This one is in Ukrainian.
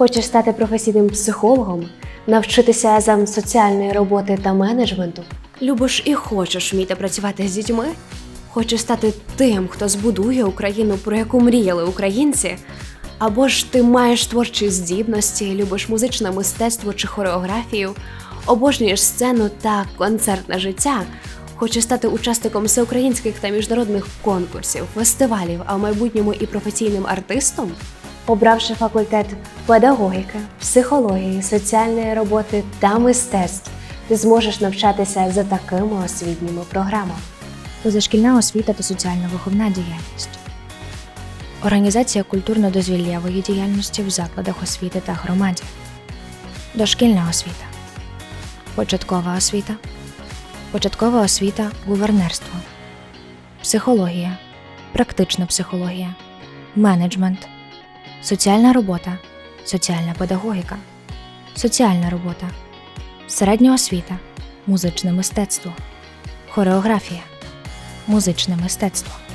Хочеш стати професійним психологом, навчитися азам соціальної роботи та менеджменту? Любиш і хочеш вміти працювати з дітьми? Хочеш стати тим, хто збудує Україну, про яку мріяли українці? Або ж ти маєш творчі здібності, любиш музичне мистецтво чи хореографію, обожнюєш сцену та концертне життя, хочеш стати учасником всеукраїнських та міжнародних конкурсів, фестивалів, а в майбутньому і професійним артистом? Обравши факультет педагогіки, психології, соціальної роботи та мистецтв, ти зможеш навчатися за такими освітніми програмами. позашкільна освіта та соціально-виховна діяльність, організація культурно-дозвіллєвої діяльності в закладах освіти та громаді, дошкільна освіта, початкова освіта, початкова освіта гувернерство, психологія, практична психологія, менеджмент, соціальна робота, соціальна педагогіка, соціальна робота, середня освіта, музичне мистецтво, хореографія. Музичне мистецтво.